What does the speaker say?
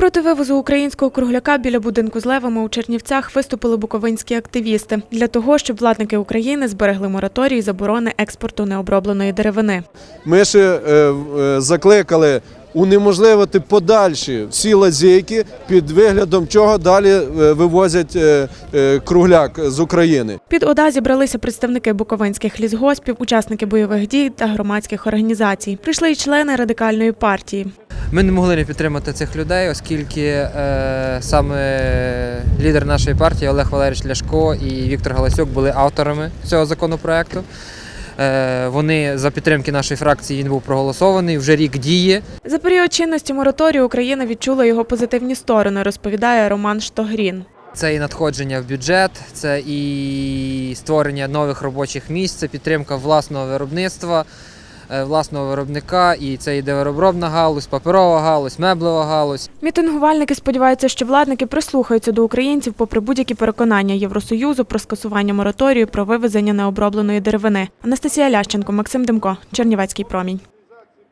Проти вивозу українського кругляка біля будинку з левами у Чернівцях виступили буковинські активісти для того, щоб владники України зберегли мораторій заборони експорту необробленої деревини. Ми ще е, е, закликали унеможливити подальші всі лазейки під виглядом чого далі е, вивозять кругляк з України. Під ОДА зібралися представники буковинських лісгоспів, учасники бойових дій та громадських організацій. Прийшли й члени радикальної партії. Ми не могли не підтримати цих людей, оскільки е, саме лідер нашої партії Олег Валерійович Ляшко і Віктор Галасюк були авторами цього законопроекту. Е, вони за підтримки нашої фракції він був проголосований. Вже рік діє. За період чинності мораторію Україна відчула його позитивні сторони, розповідає Роман Штогрін. Це і надходження в бюджет, це і створення нових робочих місць, це підтримка власного виробництва, власного виробника, і це і дереворобна галузь, паперова галузь, меблева галузь. Мітингувальники сподіваються, що владники прислухаються до українців попри будь-які переконання Євросоюзу про скасування мораторію про вивезення необробленої деревини. Анастасія Лященко, Максим Демко, Чернівецький промінь.